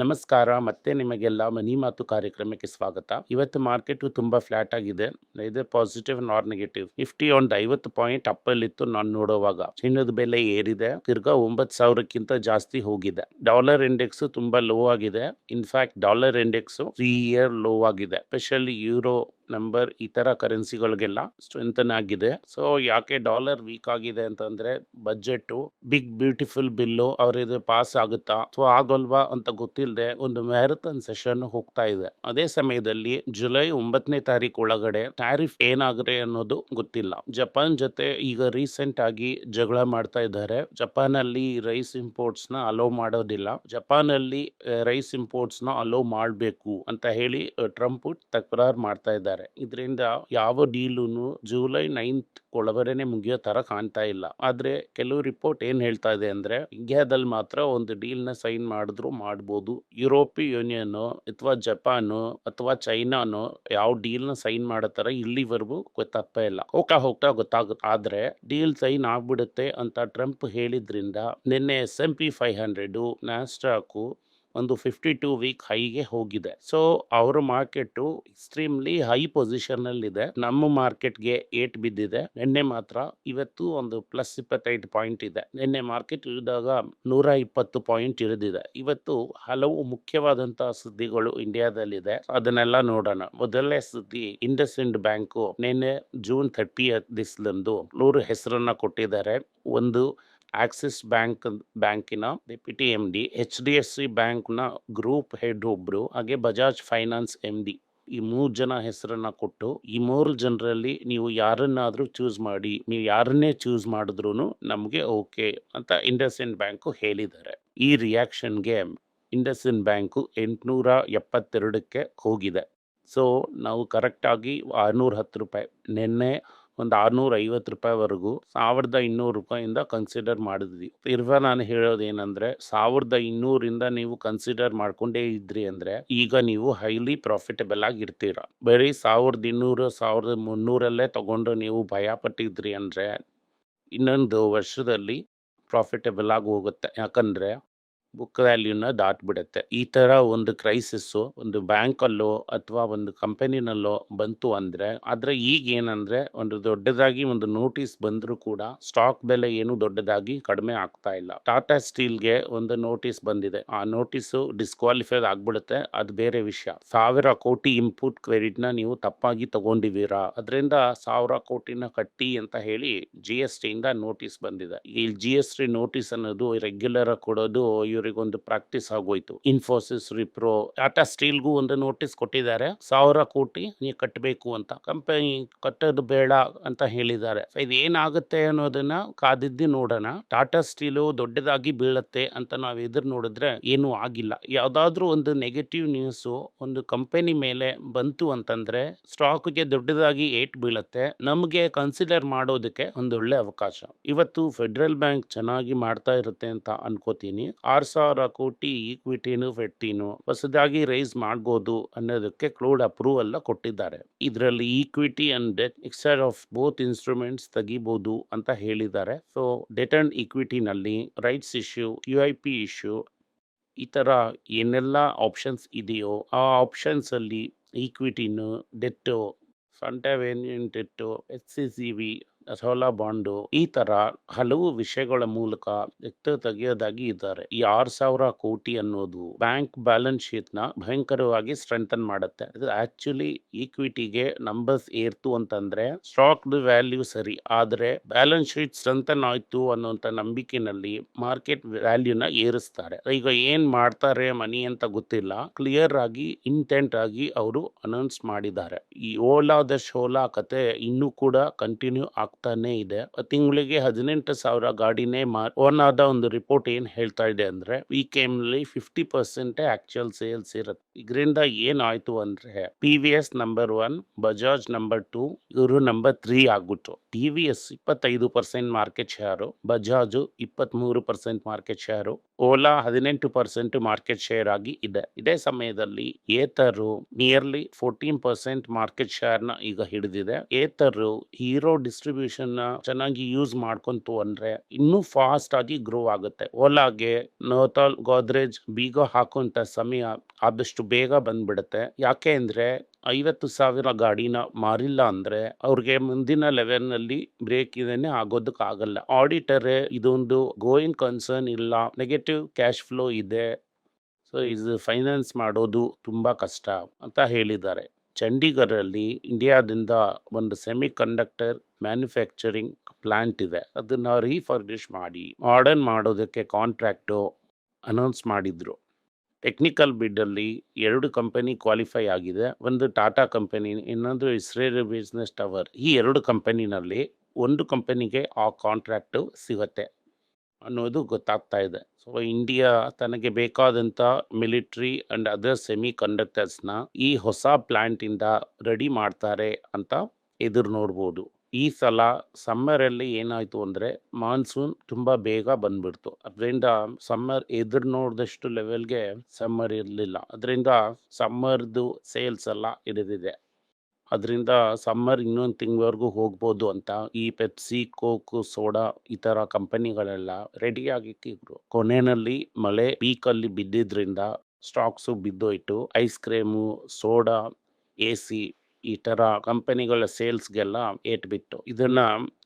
ನಮಸ್ಕಾರ, ಮತ್ತೆ ನಿಮಗೆಲ್ಲ ಮನಿ ಮಾತು ಕಾರ್ಯಕ್ರಮಕ್ಕೆ ಸ್ವಾಗತ. ಇವತ್ತು ಮಾರ್ಕೆಟ್ ತುಂಬಾ ಫ್ಲಾಟ್ ಆಗಿದೆ. ಇದೆ ಪಾಸಿಟಿವ್ ನಾರ್ ನೆಗೆಟಿವ್ ಫಿಫ್ಟಿ ಒಂದು ಐವತ್ತು ಪಾಯಿಂಟ್ ಅಪ್ ಅಲ್ಲಿ ಇತ್ತು ನಾನು ನೋಡುವಾಗ. ಚಿನ್ನದ ಬೆಲೆ ಏರಿದೆ. ತಿರ್ಗಾ ಒಂಬತ್ತು ಸಾವಿರಕ್ಕಿಂತ ಜಾಸ್ತಿ ಹೋಗಿದೆ. ಡಾಲರ್ ಇಂಡೆಕ್ಸ್ ತುಂಬಾ ಲೋ ಆಗಿದೆ. In fact dollar index three year low ಆಗಿದೆ. ಸ್ಪೆಷಲಿ ಯೂರೋ ನಂಬರ್ ಈ ಥರ ಕರೆನ್ಸಿಗಳಿಗೆಲ್ಲ ಸ್ಟ್ರೆಂಥನ್ ಆಗಿದೆ. ಸೊ, ಯಾಕೆ ಡಾಲರ್ ವೀಕ್ ಆಗಿದೆ ಅಂತಂದ್ರೆ ಬಜೆಟ್ ಬಿಗ್ ಬ್ಯೂಟಿಫುಲ್ ಬಿಲ್ಲು ಅವ್ರಿಗೆ ಪಾಸ್ ಆಗುತ್ತಾ? ಅಥವಾ ಆಗೋಲ್ವಾ ಅಂತ ಗೊತ್ತಿಲ್ಲದೆ ಒಂದು ಮ್ಯಾರಥಾನ್ ಸೆಷನ್ ಹೋಗ್ತಾ ಇದೆ. ಅದೇ ಸಮಯದಲ್ಲಿ ಜುಲೈ ಒಂಬತ್ತನೇ ತಾರೀಕು ಒಳಗಡೆ ಟ್ಯಾರಿಫ್ ಏನಾಗಿದೆ ಅನ್ನೋದು ಗೊತ್ತಿಲ್ಲ. ಜಪಾನ್ ಜೊತೆ ಈಗ ರೀಸೆಂಟ್ ಆಗಿ ಜಗಳ ಮಾಡ್ತಾ ಇದ್ದಾರೆ. ಜಪಾನ್ ಅಲ್ಲಿ ರೈಸ್ ಇಂಪೋರ್ಟ್ಸ್ನ ಅಲೋ ಮಾಡೋದಿಲ್ಲ. ಜಪಾನ್ ಅಲ್ಲಿ ರೈಸ್ ಇಂಪೋರ್ಟ್ಸ್ನ ಅಲೋ ಮಾಡಬೇಕು ಅಂತ ಹೇಳಿ ಟ್ರಂಪ್ ತಕರಾರು ಮಾಡ್ತಾ ಇದ್ದಾರೆ. ಇದರಿಂದ ಯಾವ ಡೀಲೂ ಜುಲೈ ನೈನ್ತ್ ಒಳಗಡೆನೆ ಮುಗಿಯೋ ಥರ ಕಾಣ್ತಾ ಇಲ್ಲ. ಆದ್ರೆ ಕೆಲವು ರಿಪೋರ್ಟ್ ಏನು ಹೇಳ್ತಾ ಇದೆ ಅಂದ್ರೆ, ಇಂಡಿಯಾದಲ್ಲಿ ಮಾತ್ರ ಒಂದು ಡೀಲ್ನ ಸೈನ್ ಮಾಡಿದ್ರು ಮಾಡ್ಬೋದು. ಯುರೋಪಿಯನ್ ಯೂನಿಯನ್ ಅಥವಾ ಜಪಾನ್ ಅಥವಾ ಚೈನಾನು ಯಾವ ಡೀಲ್ನ ಸೈನ್ ಮಾಡೋ ತರ ಇಲ್ಲಿವರೆಗೂ ಗೊತ್ತಾಗ್ತಾ ಇಲ್ಲ. ಹೋಗ್ತಾ ಹೋಗ್ತಾ ಗೊತ್ತಾಗುತ್ತೆ ಆದ್ರೆ ಡೀಲ್ ಸೈನ್ ಆಗ್ಬಿಡುತ್ತೆ ಅಂತ ಟ್ರಂಪ್ ಹೇಳಿದ್ರಿಂದ, ನಿನ್ನೆ S and P five hundred Nasdaq ಒಂದು ಫಿಫ್ಟಿ ಟೂ ವೀಕ್ ಹೈಗೆ ಹೋಗಿದೆ. ಸೊ ಅವ್ರ ಮಾರ್ಕೆಟ್ ಎಕ್ಸ್ಟ್ರೀಮ್ಲಿ ಹೈ ಪೊಸಿಷನ್ ಅಲ್ಲಿ ಇದೆ ನಮ್ಮ ಮಾರ್ಕೆಟ್ಗೆ ಏಟ್ ಬಿದ್ದಿದೆ. ನಿನ್ನೆ ಮಾತ್ರ ಇವತ್ತು ಒಂದು ಪ್ಲಸ್ ಇಪ್ಪತ್ತೈದು ಪಾಯಿಂಟ್ ಇದೆ. ನಿನ್ನೆ ಮಾರ್ಕೆಟ್ ಇಳಿದಾಗ ನೂರ ಇಪ್ಪತ್ತು ಪಾಯಿಂಟ್ ಇಳಿದಿದೆ. ಇವತ್ತು ಹಲವು ಮುಖ್ಯವಾದಂತಹ ಸುದ್ದಿಗಳು ಇಂಡಿಯಾದಲ್ಲಿದೆ ಅದನ್ನೆಲ್ಲ ನೋಡೋಣ. ಮೊದಲನೇ ಸುದ್ದಿ ಇಂಡಸ್ ಇಂಡ್ ಬ್ಯಾಂಕು ನಿನ್ನೆ ಜೂನ್ ಥರ್ಟಿ ದಿಸ್ಲಂದು ನೂರು ಹೆಸರನ್ನ ಕೊಟ್ಟಿದ್ದಾರೆ. ಒಂದು ಆಕ್ಸಿಸ್ ಬ್ಯಾಂಕ್, ಬ್ಯಾಂಕಿನ deputy M D H D F C ಬ್ಯಾಂಕ್ನ ಗ್ರೂಪ್ ಹೆಡ್ ಒಬ್ರು, ಹಾಗೆ ಬಜಾಜ್ ಫೈನಾನ್ಸ್ ಎಂ ಡಿ ಈ ಮೂರು ಜನ ಹೆಸರನ್ನ ಕೊಟ್ಟು, ಈ ಮೂರು ಜನರಲ್ಲಿ ನೀವು ಯಾರನ್ನಾದರೂ ಚೂಸ್ ಮಾಡಿ, ನೀವು ಯಾರನ್ನೇ ಚೂಸ್ ಮಾಡಿದ್ರೂ ನಮಗೆ ಓಕೆ ಅಂತ ಇಂಡಸ್ಇಂಡ್ ಬ್ಯಾಂಕು ಹೇಳಿದ್ದಾರೆ. ಈ ರಿಯಾಕ್ಷನ್ಗೆ ಇಂಡಸ್ಇಂಡ್ ಬ್ಯಾಂಕು ಎಂಟುನೂರ ಎಪ್ಪತ್ತೆರಡಕ್ಕೆ ಹೋಗಿದೆ. ಸೊ ನಾವು ಕರೆಕ್ಟಾಗಿ ಆರುನೂರ ಹತ್ತು ರೂಪಾಯಿ, ನಿನ್ನೆ ಒಂದು ಆರುನೂರ ಐವತ್ತು ರೂಪಾಯಿವರೆಗೂ ಸಾವಿರದ ಇನ್ನೂರು ರೂಪಾಯಿಂದ ಕನ್ಸಿಡರ್ ಮಾಡಿದ್ವಿ. ಇರುವ, ನಾನು ಹೇಳೋದೇನಂದ್ರೆ, ಸಾವಿರದ ಇನ್ನೂರಿಂದ ನೀವು ಕನ್ಸಿಡರ್ ಮಾಡ್ಕೊಂಡೇ ಇದ್ರಿ ಅಂದ್ರೆ, ಈಗ ನೀವು ಹೈಲಿ ಪ್ರಾಫಿಟಬಲ್ ಆಗಿ ಇರ್ತೀರ ಬರೀ ಸಾವಿರದ ಇನ್ನೂರು, ಸಾವಿರದ ಮುನ್ನೂರಲ್ಲೇ ತಗೊಂಡು ನೀವು ಭಯ ಪಟ್ಟಿದ್ರಿ ಅಂದ್ರೆ, ಇನ್ನೊಂದು ವರ್ಷದಲ್ಲಿ ಪ್ರಾಫಿಟಬಲ್ ಆಗಿ ಹೋಗುತ್ತೆ. ಯಾಕಂದ್ರೆ ಬುಕ್ ವ್ಯಾಲ್ಯೂನ ದಾಟ್ಬಿಡುತ್ತೆ. ಈ ತರ ಒಂದು ಕ್ರೈಸಿಸ್ ಒಂದು ಬ್ಯಾಂಕಲ್ಲೋ ಅಥವಾ ಒಂದು ಕಂಪನಿನಲ್ಲೋ ಬಂತು ಅಂದ್ರೆ, ಆದರೆ ಈಗ ಏನಂದ್ರೆ ಒಂದು ದೊಡ್ಡದಾಗಿ ಒಂದು ನೋಟಿಸ್ ಬಂದರೂ ಕೂಡ ಸ್ಟಾಕ್ ಬೆಲೆ ಏನು ದೊಡ್ಡದಾಗಿ ಕಡಿಮೆ ಆಗ್ತಾ ಇಲ್ಲ. ಟಾಟಾ ಸ್ಟೀಲ್ಗೆ ಒಂದು ನೋಟಿಸ್ ಬಂದಿದೆ. ಆ ನೋಟಿಸ್ ಡಿಸ್ಕ್ವಾಲಿಫೈಡ್ ಆಗ್ಬಿಡುತ್ತೆ. ಅದು ಬೇರೆ ವಿಷಯ. ಸಾವಿರ ಕೋಟಿ ಇಂಪುಟ್ ಕ್ರೆಡಿಟ್ನ ನೀವು ತಪ್ಪಾಗಿ ತಗೊಂಡಿದ್ದೀರಾ. ಅದರಿಂದ ಸಾವಿರ ಕೋಟಿನ ಕಟ್ಟಿ ಅಂತ ಹೇಳಿ ಜಿ ಎಸ್ ಟಿಯಿಂದ ನೋಟಿಸ್ ಬಂದಿದೆ. ಈ ಜಿ ಎಸ್ ಟಿ ನೋಟಿಸ್ ಅನ್ನೋದು ರೆಗ್ಯುಲರ್ ಕೊಡೋದು ಇವರಿಗೊಂದು ಪ್ರಾಕ್ಟೀಸ್ ಆಗೋಯ್ತು. ಇನ್ಫೋಸಿಸ್ ವಿಪ್ರೋ ಟಾಟಾ ಸ್ಟೀಲ್ಗೂ ಒಂದು ನೋಟಿಸ್ ಕೊಟ್ಟಿದ್ದಾರೆ. ಸಾವಿರ ಕೋಟಿ ನೀವು ಕಟ್ಟಬೇಕು ಅಂತ. ಕಂಪನಿ ಕಟ್ಟೋದು ಬೇಡ ಅಂತ ಹೇಳಿದ್ದಾರೆ. ಇದು ಏನಾಗುತ್ತೆ ಅನ್ನೋದನ್ನ ಕಾದಿದ್ದು ನೋಡೋಣ. ಟಾಟಾ ಸ್ಟೀಲು ದೊಡ್ಡದಾಗಿ ಬೀಳತ್ತೆ ಅಂತ ನಾವು ಎದುರು ನೋಡಿದ್ರೆ ಏನೂ ಆಗಿಲ್ಲ. ಯಾವ್ದಾದ್ರು ಒಂದು ನೆಗೆಟಿವ್ ನ್ಯೂಸ್ ಒಂದು ಕಂಪನಿ ಮೇಲೆ ಬಂತು ಅಂತಂದ್ರೆ ಸ್ಟಾಕ್ಗೆ ದೊಡ್ಡದಾಗಿ ಏಟ್ ಬೀಳತ್ತೆ. ನಮಗೆ ಕನ್ಸಿಡರ್ ಮಾಡೋದಕ್ಕೆ ಒಂದು ಒಳ್ಳೆ ಅವಕಾಶ. ಇವತ್ತು ಫೆಡರಲ್ ಬ್ಯಾಂಕ್ ಚೆನ್ನಾಗಿ ಮಾಡ್ತಾ ಇರುತ್ತೆ ಅಂತ ಅನ್ಕೋತೀನಿ. ಆರ್ ಸಾವಿರ ಕೋಟಿ ಈಕ್ವಿಟಿನೂ ಫೆಟ್ಟಿನೂ ಹೊಸದಾಗಿ ರೈಸ್ ಮಾಡ್ಬೋದು ಅನ್ನೋದಕ್ಕೆ ಕ್ಲೋಡ್ ಅಪ್ರೂವಲ್ ಕೊಟ್ಟಿದ್ದಾರೆ. ಇದರಲ್ಲಿ equity and debt mixer of both instruments ತೆಗಿಬಹುದು ಅಂತ ಹೇಳಿದ್ದಾರೆ. So, debt and ಈಕ್ವಿಟಿನಲ್ಲಿ rights issue, U I P issue ಈ ಥರ ಏನೆಲ್ಲ ಆಪ್ಷನ್ಸ್ ಇದೆಯೋ ಆ ಆಪ್ಷನ್ಸ್ ಅಲ್ಲಿ ಈಕ್ವಿಟಿನು, debt ಫಂಟವೇನಿಯನ್ debt H C C V ಸೋಲಾ bond ಈ ತರ ಹಲವು ವಿಷಯಗಳ ಮೂಲಕ ಎತ್ತ ತೆಗೆಯೋದಾಗಿ ಇದ್ದಾರೆ. ಈ ಆರ್ ಸಾವಿರ ಕೋಟಿ ಅನ್ನೋದು ಬ್ಯಾಂಕ್ ಬ್ಯಾಲೆನ್ಸ್ ಶೀಟ್ನ ಭಯಂಕರವಾಗಿ ಸ್ಟ್ರೆಂಥನ್ ಮಾಡುತ್ತೆ. ಇದು ಆಕ್ಚುಲಿ ಈಕ್ವಿಟಿಗೆ ನಂಬರ್ಸ್ ಏರ್ತು ಅಂತಂದ್ರೆ ಸ್ಟಾಕ್ ವ್ಯಾಲ್ಯೂ ಸರಿ, ಆದ್ರೆ ಬ್ಯಾಲೆನ್ಸ್ ಶೀಟ್ ಸ್ಟ್ರೆಂಥನ್ ಆಯ್ತು ಅನ್ನೋಂತ ನಂಬಿಕೆನಲ್ಲಿ ಮಾರ್ಕೆಟ್ ವ್ಯಾಲ್ಯೂನ ಏರಿಸ್ತಾರೆ. ಈಗ ಏನ್ ಮಾಡ್ತಾರೆ ಮನಿ ಅಂತ ಗೊತ್ತಿಲ್ಲ. ಕ್ಲಿಯರ್ ಆಗಿ, ಇಂಟೆಂಟ್ ಆಗಿ ಅವರು ಅನೌನ್ಸ್ ಮಾಡಿದ್ದಾರೆ. ಈ ಓಲಾದ ಶೋಲಾ ಕತೆ ಇನ್ನೂ ಕೂಡ ಕಂಟಿನ್ಯೂ ಆಗ್ತಾನೆ ಇದೆ. ತಿಂಗಳಿಗೆ ಹದಿನೆಂಟು ಸಾವಿರ ಗಾಡಿನೇ ಮಾರ್ ಒನ್ ಆದ ಒಂದು ರಿಪೋರ್ಟ್ ಏನ್ ಹೇಳ್ತಾ ಇದೆ ಅಂದ್ರೆ, weekendly fifty percent actual sales ಇರುತ್ತೆ. ಇದರಿಂದ ಏನಾಯ್ತು ಅಂದ್ರೆ P V S number one Bajaj number two ಇವರು ನಂಬರ್ ತ್ರೀ ಆಗ್ಬಿಟ್ಟು ಟಿ ವಿ ಎಸ್ ಇಪ್ಪತ್ತೈದು ಪರ್ಸೆಂಟ್ ಮಾರ್ಕೆಟ್ ಶೇರು ಬಜಾಜು ಇಪ್ಪತ್ತ್ ಮೂರು ಪರ್ಸೆಂಟ್ ಮಾರ್ಕೆಟ್ ಶೇರು ಓಲಾ ಹದಿನೆಂಟು ಪರ್ಸೆಂಟ್ ಮಾರ್ಕೆಟ್ ಶೇರ್ ಆಗಿ ಇದೆ. ಇದೇ ಸಮಯದಲ್ಲಿ Ather nearly fourteen percent market ಶೇರ್ನ ಈಗ ಹಿಡಿದಿದೆ. ಏತರು ಹೀರೋ ಡಿಸ್ಟ್ರಿಬ್ಯೂಷನ್ ಚೆನ್ನಾಗಿ ಯೂಸ್ ಮಾಡ್ಕೊಂತು ಅಂದ್ರೆ ಇನ್ನೂ ಫಾಸ್ಟ್ ಆಗಿ ಗ್ರೋ ಆಗುತ್ತೆ. ಓಲಾಗೆ ನೋತಾಲ್ ಗೋದ್ರೇಜ್ ಬೀಗ ಹಾಕುವಂತ ಸಮಯ ಆದಷ್ಟು ಬೇಗ ಬಂದ್ಬಿಡುತ್ತೆ. ಯಾಕೆ ಅಂದ್ರೆ ಐವತ್ತು ಸಾವಿರ ಗಾಡಿನ ಮಾರಿಲ್ಲ ಅಂದ್ರೆ ಅವ್ರಿಗೆ ಮುಂದಿನ ಲೆವೆಲ್ನಲ್ಲಿ ಬ್ರೇಕ್ ಇದೇನೆ ಆಗೋದಕ್ಕಾಗಲ್ಲ ಆಡಿಟರ್ ಇದೊಂದು ಗೋಯಿಂಗ್ ಕನ್ಸರ್ನ್ ಇಲ್ಲ. ನೆಗೆಟಿವ್ ಕ್ಯಾಶ್ ಫ್ಲೋ ಇದೆ. ಸೊ, ಇದು ಫೈನಾನ್ಸ್ ಮಾಡೋದು ತುಂಬಾ ಕಷ್ಟ ಅಂತ ಹೇಳಿದ್ದಾರೆ. ಚಂಡೀಗಢಲ್ಲಿ ಇಂಡಿಯಾದಿಂದ ಒಂದು ಸೆಮಿ ಕಂಡಕ್ಟರ್ ಮ್ಯಾನುಫ್ಯಾಕ್ಚರಿಂಗ್ ಪ್ಲಾಂಟ್ ಇದೆ. ಅದನ್ನು ರೀಫರ್ನಿಶ್ ಮಾಡಿ ಮಾಡರ್ನ್ ಮಾಡೋದಕ್ಕೆ ಕಾಂಟ್ರಾಕ್ಟು ಅನೌನ್ಸ್ ಮಾಡಿದರು. ಟೆಕ್ನಿಕಲ್ ಬಿಡ್ಡಲ್ಲಿ ಎರಡು ಕಂಪನಿ ಕ್ವಾಲಿಫೈ ಆಗಿದೆ. ಒಂದು ಟಾಟಾ ಕಂಪನಿ ಇನ್ನೊಂದು ಇಸ್ರೇಲ್ ಬಿಸ್ನೆಸ್ ಟವರ್ ಈ ಎರಡು ಕಂಪನಿನಲ್ಲಿ ಒಂದು ಕಂಪನಿಗೆ ಆ ಕಾಂಟ್ರಾಕ್ಟು ಸಿಗುತ್ತೆ ಅನ್ನೋದು ಗೊತ್ತಾಗ್ತಾ ಇದೆ. ಸೊ ಇಂಡಿಯಾ ತನಗೆ ಬೇಕಾದಂಥ ಮಿಲಿಟ್ರಿ ಅಂಡ್ ಅದರ್ ಸೆಮಿ ಕಂಡಕ್ಟರ್ಸ್ನ ಈ ಹೊಸ ಪ್ಲ್ಯಾಂಟಿಂದ ರೆಡಿ ಮಾಡ್ತಾರೆ ಅಂತ ಎದುರು ನೋಡ್ಬೋದು. ಈ ಸಲ ಸಮ್ಮರಲ್ಲಿ ಏನಾಯಿತು ಅಂದರೆ ಮಾನ್ಸೂನ್ ತುಂಬ ಬೇಗ ಬಂದ್ಬಿಡ್ತು. ಅದರಿಂದ ಸಮ್ಮರ್ ಎದುರು ನೋಡಿದಷ್ಟು ಲೆವೆಲ್ಗೆ ಸಮ್ಮರ್ ಇರಲಿಲ್ಲ. ಅದರಿಂದ ಸಮ್ಮರ್ದು ಸೇಲ್ಸ್ ಎಲ್ಲ ಇಳಿದಿದೆ ಅದರಿಂದ ಸಮ್ಮರ್ ಇನ್ನೊಂದು ತಿಂಗಳವರೆಗೂ ಹೋಗ್ಬೋದು ಅಂತ ಈ ಪೆಪ್ಸಿ ಕೋಕ್ ಸೋಡಾ ಈ ಥರ ಕಂಪನಿಗಳೆಲ್ಲ ರೆಡಿಯಾಗಿ ಆಗಿಟ್ಟಿದ್ರು ಕೊನೆಯಲ್ಲಿ ಮಳೆ ಪೀಕಲ್ಲಿ ಬಿದ್ದಿದ್ದರಿಂದ stocks ಬಿದ್ದೋಯ್ತು. Ice cream soda A C ಈ ಥರ ಕಂಪನಿಗಳ ಸೇಲ್ಸ್ಗೆಲ್ಲ ಏಟ್ ಬಿಟ್ಟು ಇದನ್ನ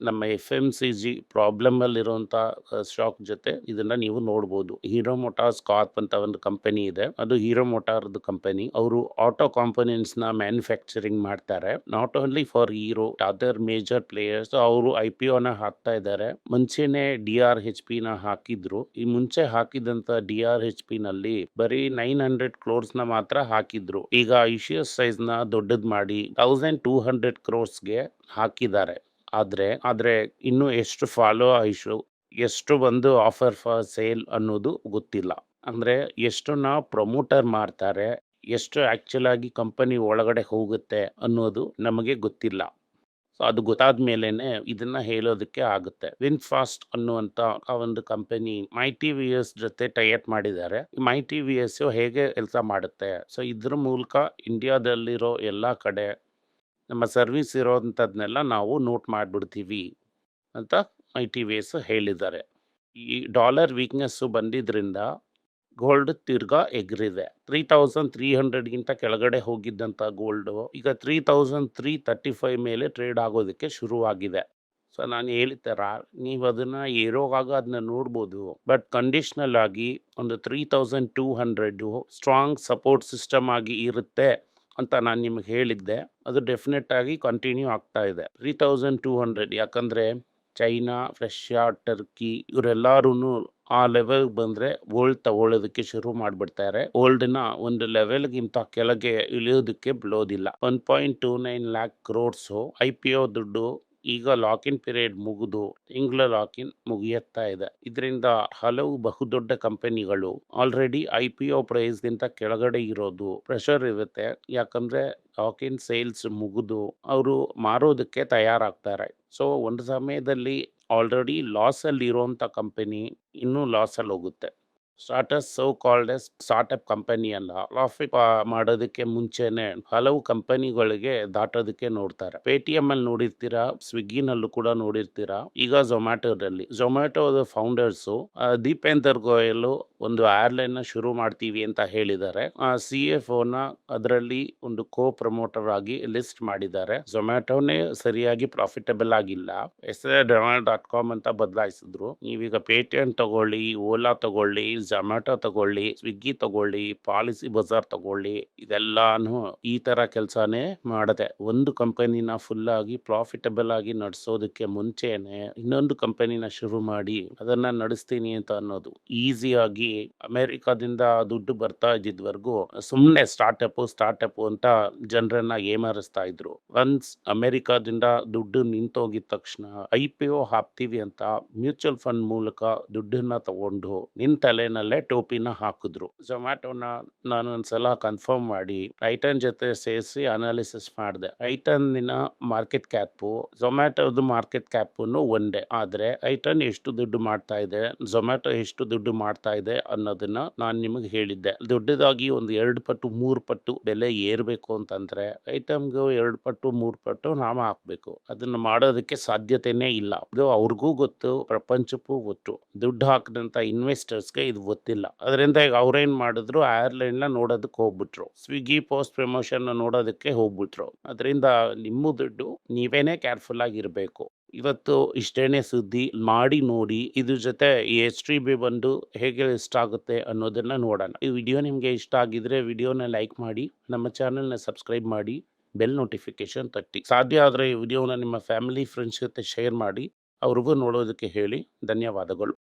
ನಮ್ಮ F M C G problem ಅಲ್ಲಿರುವಂತ ಸ್ಟಾಕ್ ಜೊತೆ ಇದನ್ನ ನೀವು ನೋಡ್ಬೋದು. ಹೀರೋ ಮೋಟಾರ್ಸ್ ಕಾರ್ಪ್ ಅಂತ ಒಂದು ಕಂಪನಿ ಇದೆ. ಅದು ಹೀರೋ ಮೋಟಾರ್ದು ಕಂಪನಿ. ಅವರು ಆಟೋ ಕಾಂಪೋನೆಂಟ್ಸ್ನ ಮ್ಯಾನುಫ್ಯಾಕ್ಚರಿಂಗ್ ಮಾಡ್ತಾರೆ. Not only for hero, other major players. ಅವರು ಐ ಪಿ ನ ಹಾಕ್ತಾ ಇದ್ದಾರೆ. ಮುಂಚೆನೆ ಡಿ ಆರ್ ಹೆಚ್ ಪಿ ನ ಹಾಕಿದ್ರು. ಈ ಮುಂಚೆ ಹಾಕಿದಂತ ಡಿ ಆರ್ ಹೆಚ್ ಪಿ ನಲ್ಲಿ ಬರೀ ನೈನ್ ಹಂಡ್ರೆಡ್ ಕ್ಲೋರ್ಸ್ನ ಮಾತ್ರ ಹಾಕಿದ್ರು. ಈಗ ಐಶಿಯಸ್ ಸೈಜ್ನ ದೊಡ್ಡದ್ ಮಾಡಿ ತೌಸಂಡ್ ಟೂ ಹಂಡ್ರೆಡ್ ಕ್ರೋರ್ಸ್ಗೆ ಹಾಕಿದ್ದಾರೆ. ಆದರೆ ಆದರೆ ಇನ್ನು ಎಷ್ಟು ಫಾಲೋ ಐಶು ಎಷ್ಟು ಬಂದು ಆಫರ್ ಫಾರ್ ಸೇಲ್ ಅನ್ನೋದು ಗೊತ್ತಿಲ್ಲ. ಅಂದರೆ ಎಷ್ಟನ್ನ ಪ್ರಮೋಟರ್ ಮಾಡ್ತಾರೆ ಎಷ್ಟು ಆ್ಯಕ್ಚುಲಾಗಿ ಕಂಪನಿ ಒಳಗಡೆ ಹೋಗುತ್ತೆ ಅನ್ನೋದು ನಮಗೆ ಗೊತ್ತಿಲ್ಲ. ಸೊ ಅದು ಗೊತ್ತಾದ ಮೇಲೇ ಇದನ್ನ ಹೇಳೋದಕ್ಕೆ ಆಗುತ್ತೆ. ವಿನ್ ಫಾಸ್ಟ್ ಅನ್ನುವಂತ ಆ ಒಂದು company my T V S ಜೊತೆ ಟೈಅಪ್ ಮಾಡಿದ್ದಾರೆ. ಮೈ ಟಿ ವಿ ಎಸ್ ಹೇಗೆ ಕೆಲಸ ಮಾಡುತ್ತೆ? ಸೊ ಇದ್ರ ಮೂಲಕ ಇಂಡಿಯಾದಲ್ಲಿರೋ ಎಲ್ಲಾ ಕಡೆ ನಮ್ಮ ಸರ್ವಿಸ್ ಇರೋಂಥದ್ನೆಲ್ಲ ನಾವು ನೋಟ್ ಮಾಡಿಬಿಡ್ತೀವಿ ಅಂತ ಮೈ ಟಿ ವಿ ಎಸ್ ಹೇಳಿದ್ದಾರೆ. ಈ ಡಾಲರ್ ವೀಕ್ನೆಸ್ಸು ಬಂದಿದ್ರಿಂದ ಗೋಲ್ಡ್ ತಿರ್ಗಾ ಎಗ್ರಿದೆ. ತ್ರೀ ತೌಸಂಡ್ ತ್ರೀ ಹಂಡ್ರೆಡ್ಗಿಂತ ಕೆಳಗಡೆ ಹೋಗಿದ್ದಂಥ ಗೋಲ್ಡು ಈಗ three thousand three thirty five ಮೇಲೆ ಟ್ರೇಡ್ ಆಗೋದಕ್ಕೆ ಶುರುವಾಗಿದೆ. ಸೊ ನಾನು ಹೇಳ್ತಾರ ನೀವು ಅದನ್ನು ಏರೋವಾಗ ಅದನ್ನ ನೋಡ್ಬೋದು. ಬಟ್ ಕಂಡೀಷ್ನಲ್ ಆಗಿ ಒಂದು three thousand two hundred strong support system ಆಗಿ ಇರುತ್ತೆ ಅಂತ ನಾನು ನಿಮಗೆ ಹೇಳಿದ್ದೆ. ಅದು ಡೆಫಿನೆಟ್ ಆಗಿ ಕಂಟಿನ್ಯೂ ಆಗ್ತಾ ಇದೆ. ತ್ರೀ ತೌಸಂಡ್ ಟೂ ಹಂಡ್ರೆಡ್ ಯಾಕಂದರೆ ಚೈನಾ, ರಷ್ಯಾ ಟರ್ಕಿ ಇವರೆಲ್ಲರೂ ಆ ಲೆವೆಲ್ಗೆ ಬಂದರೆ ಓಲ್ಡ್ ತಗೊಳ್ಳೋದಕ್ಕೆ ಶುರು ಮಾಡಿಬಿಡ್ತಾರೆ. ಓಲ್ಡ್ನ ಒಂದು ಲೆವೆಲ್ಗಿಂತ ಕೆಳಗೆ ಇಳಿಯೋದಕ್ಕೆ ಬಿಡೋದಿಲ್ಲ. One point two nine lakh crores I P O ದುಡ್ಡು ಈಗ ಲಾಕಿನ್ ಪೀರಿಯಡ್ ಮುಗಿದು ತಿಂಗಳ ಲಾಕಿನ್ ಮುಗಿಯುತ್ತಾ ಇದೆ. ಇದರಿಂದ ಹಲವು ಬಹುದೊಡ್ಡ ಕಂಪನಿಗಳು ಆಲ್ರೆಡಿ ಐ ಪಿ ಒ ಪ್ರೈಸ್ಗಿಂತ ಕೆಳಗಡೆ ಇರೋದು ಪ್ರೆಷರ್ ಇರುತ್ತೆ. ಯಾಕಂದ್ರೆ ಲಾಕಿನ್ ಸೇಲ್ಸ್ ಮುಗಿದು ಅವರು ಮಾರೋದಕ್ಕೆ ತಯಾರಾಗ್ತಾರೆ. ಸೊ ಒಂದು ಸಮಯದಲ್ಲಿ ಆಲ್ರೆಡಿ ಲಾಸಲ್ಲಿರೋಂಥ ಕಂಪನಿ ಇನ್ನೂ ಲಾಸಲ್ಲಿ ಹೋಗುತ್ತೆ. ಸ್ಟಾರ್ಟಸ್ ಸೌ ಕಾಲ್ಡ್ ಎಸ್ ಸ್ಟಾರ್ಟಪ್ ಕಂಪನಿ ಅಲ್ಲ ಲಾಫಿ ಮಾಡೋದಕ್ಕೆ ಮುಂಚೆನೆ ಹಲವು ಕಂಪನಿಗಳಿಗೆ ದಾಟೋದಕ್ಕೆ ನೋಡ್ತಾರೆ. ಪೇಟಿಎಂ ಅಲ್ಲಿ ನೋಡಿರ್ತೀರಾ? ಸ್ವಿಗ್ಗಿನಲ್ಲೂ ಕೂಡ ನೋಡಿರ್ತೀರಾ? ಈಗ ಝೊಮ್ಯಾಟೋದಲ್ಲಿ ಝೊಮ್ಯಾಟೋದ ಫೌಂಡರ್ಸ್ ದೀಪೇಂದರ್ ಗೋಯಲ್ ಒಂದು ಏರ್ಲೈನ್ನ ಶುರು ಮಾಡ್ತೀವಿ ಅಂತ ಹೇಳಿದ್ದಾರೆ. ಸಿ ಎಫ್ನ ಅದರಲ್ಲಿ ಒಂದು ಕೋ ಪ್ರಮೋಟರ್ ಆಗಿ ಲಿಸ್ಟ್ ಮಾಡಿದ್ದಾರೆ. ಝೊಮ್ಯಾಟೋನೇ ಸರಿಯಾಗಿ ಪ್ರಾಫಿಟಬಲ್ ಆಗಿಲ್ಲ. ಎಸ್ ಡಾಟ್ ಕಾಮ್ ಅಂತ ಬದಲಾಯಿಸಿದ್ರು. ನೀವೀಗ ಪೇಟಿಎಂ ತಗೊಳ್ಳಿ ಓಲಾ ತಗೊಳ್ಳಿ ಝೊಮ್ಯಾಟೊ ತಗೊಳ್ಳಿ ಸ್ವಿಗ್ಗಿ ತಗೊಳ್ಳಿ ಪಾಲಿಸಿ ಬಜಾರ್ ತಗೊಳ್ಳಿ, ಇದೆಲ್ಲಾನು ಈ ತರ ಕೆಲಸನೇ ಮಾಡದೆ. ಒಂದು ಕಂಪನಿನ ಫುಲ್ ಆಗಿ ಪ್ರಾಫಿಟಬಲ್ ಆಗಿ ನಡೆಸೋದಕ್ಕೆ ಮುಂಚೆನೆ ಇನ್ನೊಂದು ಕಂಪನಿನ ಶುರು ಮಾಡಿ ಅದನ್ನ ನಡೆಸ್ತೀನಿ ಅಂತ ಅನ್ನೋದು. ಈಸಿಯಾಗಿ ಅಮೆರಿಕಾದಿಂದ ದುಡ್ಡು ಬರ್ತಾ ಇದ್ದಿದ್ವರೆಗೂ ಸುಮ್ಮನೆ ಸ್ಟಾರ್ಟಪ್ ಸ್ಟಾರ್ಟಪ್ ಅಂತ ಜನರನ್ನ ಏಮಾರಿಸ್ತಾ ಇದ್ರು. ಒನ್ಸ್ ಅಮೆರಿಕಾದಿಂದ ದುಡ್ಡು ನಿಂತೋಗಿದ ತಕ್ಷಣ ಐ ಪಿ ಒ ಹಾಕ್ತೀವಿ ಅಂತ ಮ್ಯೂಚುವಲ್ ಫಂಡ್ ಮೂಲಕ ದುಡ್ಡನ್ನ ತಗೊಂಡು ನಿನ್ ತಲೆನಲ್ಲಿ ನಲ್ಲೇ ಟೋಪಿನ ಹಾಕಿದ್ರು. ಝೊಮ್ಯಾಟೋನ ನಾನು ಒಂದ್ಸಲ ಕನ್ಫರ್ಮ್ ಮಾಡಿ ಐಟನ್ ಜೊತೆ ಸೇರಿಸಿ ಅನಾಲಿಸಿಸ್ ಮಾಡಿದೆ. ಐಟನ್ನಿನ ಮಾರ್ಕೆಟ್ ಕ್ಯಾಪು ಝೊಮ್ಯಾಟೋದು ಮಾರ್ಕೆಟ್ ಕ್ಯಾಪನ್ನು ಒಂದೇ. ಆದ್ರೆ ಐಟನ್ ಎಷ್ಟು ದುಡ್ಡು ಮಾಡ್ತಾ ಇದೆ ಝೊಮ್ಯಾಟೊ ಎಷ್ಟು ದುಡ್ಡು ಮಾಡ್ತಾ ಇದೆ ಅನ್ನೋದನ್ನ ನಾನು ನಿಮಗೆ ಹೇಳಿದ್ದೆ. ದೊಡ್ಡದಾಗಿ ಒಂದು ಎರಡು ಪಟ್ಟು, ಮೂರು ಪಟ್ಟು ಬೆಲೆ ಏರಬೇಕು ಅಂತಂದ್ರೆ ಐಟಮ್ಗೆ ಎರಡು ಪಟ್ಟು, ಮೂರು ಪಟ್ಟು ನಾಮ ಹಾಕಬೇಕು. ಅದನ್ನ ಮಾಡೋದಕ್ಕೆ ಸಾಧ್ಯತೆನೇ ಇಲ್ಲ. ಇದು ಅವ್ರಿಗೂ ಗೊತ್ತು, ಪ್ರಪಂಚಕ್ಕೂ ಗೊತ್ತು. ದುಡ್ಡು ಹಾಕಿದಂತ ಇನ್ವೆಸ್ಟರ್ಸ್ಗೆ ಇದು ಗೊತ್ತಿಲ್ಲ. ಅದರಿಂದ ಈಗ ಅವ್ರೇನು ಮಾಡಿದ್ರು ಏರ್ಲೈನ್ನ ನೋಡೋದಕ್ಕೆ ಹೋಗ್ಬಿಟ್ರು. ಸ್ವಿಗ್ಗಿ ಪೋಸ್ಟ್ ಪ್ರಮೋಷನ್ ನೋಡೋದಕ್ಕೆ ಹೋಗ್ಬಿಟ್ರು. ಅದರಿಂದ ನಿಮ್ಮ ದುಡ್ಡು ನೀವೇನೇ ಕೇರ್ಫುಲ್ ಆಗಿರ್ಬೇಕು. ಇವತ್ತು ಇಷ್ಟೇನೆ ಸುದ್ದಿ ಮಾಡಿ ನೋಡಿ, ಇದ್ರ ಜೊತೆ ಎಚ್ ಟಿ ಬಿ ಬಂದು ಹೇಗೆ ಇಷ್ಟ ಆಗುತ್ತೆ ಅನ್ನೋದನ್ನ ನೋಡೋಣ. ಈ ವಿಡಿಯೋ ನಿಮಗೆ ಇಷ್ಟ ಆಗಿದ್ರೆ ವಿಡಿಯೋನ ಲೈಕ್ ಮಾಡಿ, ನಮ್ಮ ಚಾನಲ್ನ ಸಬ್ಸ್ಕ್ರೈಬ್ ಮಾಡಿ ಬೆಲ್ ನೋಟಿಫಿಕೇಶನ್ ತಟ್ಟಿ. ಸಾಧ್ಯ ಆದರೆ ಈ ವಿಡಿಯೋನ ನಿಮ್ಮ ಫ್ಯಾಮಿಲಿ ಫ್ರೆಂಡ್ಸ್ ಜೊತೆ ಶೇರ್ ಮಾಡಿ, ಅವ್ರಿಗೂ ನೋಡೋದಕ್ಕೆ ಹೇಳಿ. ಧನ್ಯವಾದಗಳು.